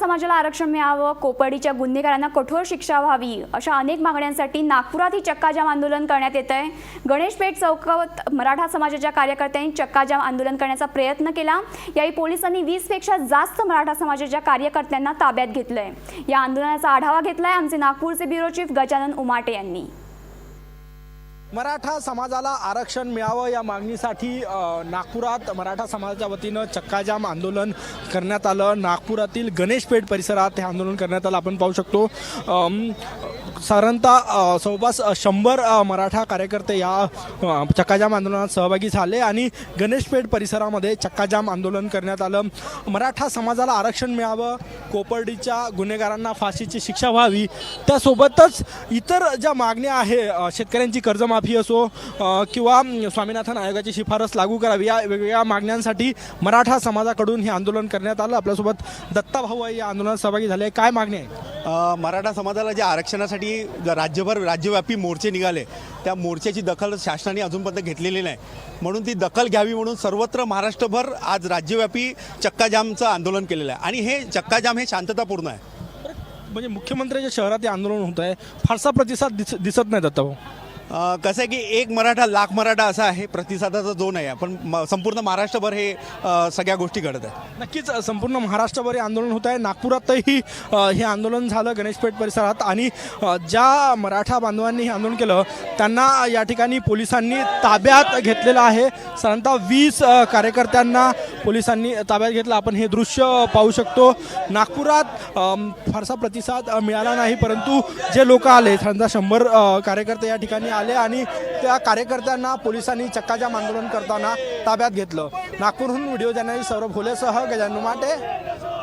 समाजाला आरक्षण मिळावं कोपर्डीच्या गुन्हेगारांना कठोर शिक्षा व्हावी अशा अनेक मागण्यांसाठी नागपुरात ही चक्काजाम आंदोलन करण्यात येत आहे गणेशपेठ चौकात मराठा समाजाच्या कार्यकर्त्यांनी चक्काजाम आंदोलन करण्याचा प्रयत्न केला. यावेळी पोलिसांनी वीसपेक्षा जास्त मराठा समाजाच्या कार्यकर्त्यांना ताब्यात घेतलंय. या आंदोलनाचा आढावा घेतलाय आमचे नागपूरचे ब्युरो चीफ गजानन उमाटे यांनी. मराठा समाजाला आरक्षण मिळावं या मागणीसाठी नागपुरात मराठा समाजाच्या वतीनं चक्काजाम आंदोलन करण्यात आलं. नागपुरातील गणेशपेठ परिसरात हे आंदोलन करण्यात आलं. आपण पाहू शकतो साधारणतः जवळपास शंभर मराठा कार्यकर्ते या चक्काजाम आंदोलनात सहभागी झाले आणि गणेशपेठ परिसरामध्ये चक्काजाम आंदोलन करण्यात आलं. मराठा समाजाला आरक्षण मिळावं कोपर्डीच्या गुन्हेगारांना फाशीची शिक्षा व्हावी त्यासोबतच इतर ज्या मागण्या आहे शेतकऱ्यांची कर्जमा कर्जमाफी असो किंवा स्वामीनाथन आयोगाची शिफारस लागू करावी. या वेगवेगळ्या मागण्यांसाठी मराठा समाजाकडून हे आंदोलन करण्यात आलं. आपल्यासोबत दत्ता भाऊ आहे. या आंदोलनात सहभागी झाले. काय मागणी आहे? मराठा समाजाला जे आरक्षणासाठी राज्यभर राज्यव्यापी मोर्चे निघाले त्या मोर्चाची दखल शासनाने अजूनपर्यंत घेतलेली नाही. म्हणून ती दखल घ्यावी म्हणून सर्वत्र महाराष्ट्रभर आज राज्यव्यापी चक्काजामचं आंदोलन केलेलं आहे. आणि हे चक्काजाम हे शांततापूर्ण आहे. म्हणजे मुख्यमंत्र्यांच्या शहरात हे आंदोलन होत आहे फारसा प्रतिसाद दिस दिसत नाही दत्ता भाऊ. कसं आहे की एक मराठा लाख मराठा असा आहे प्रतिसादाचा जो नाही आहे पण म- संपूर्ण महाराष्ट्रभर हे अ, सगळ्या गोष्टी घडत आहे नक्कीच अ, संपूर्ण महाराष्ट्रभर हे आंदोलन होत आहे. नागपुरातही अ, हे आंदोलन झालं गणेशपेठ परिसरात आणि अ, ज्या मराठा बांधवांनी हे आंदोलन केलं त्यांना या ठिकाणी पोलिसांनी ताब्यात घेतलेलं आहे. साधारणतः वीस अ, कार्यकर्त्यांना पोलिसांनी ताब्यात घेतलं. आपण हे दृश्य पाहू शकतो. नागपुरात अम, फारसा प्रतिसाद अ, मिळाला नाही परंतु जे लोक आले साधारणतः शंभर अ, कार्यकर्ते या ठिकाणी आले आणि त्या कार्यकर्त्यांना पोलिसांनी चक्काजाम आंदोलन करताना ताब्यात घेतलं. नागपूरहून व्हिडिओ जर्नलिस्ट सौरभ होलेसह गजानन माटे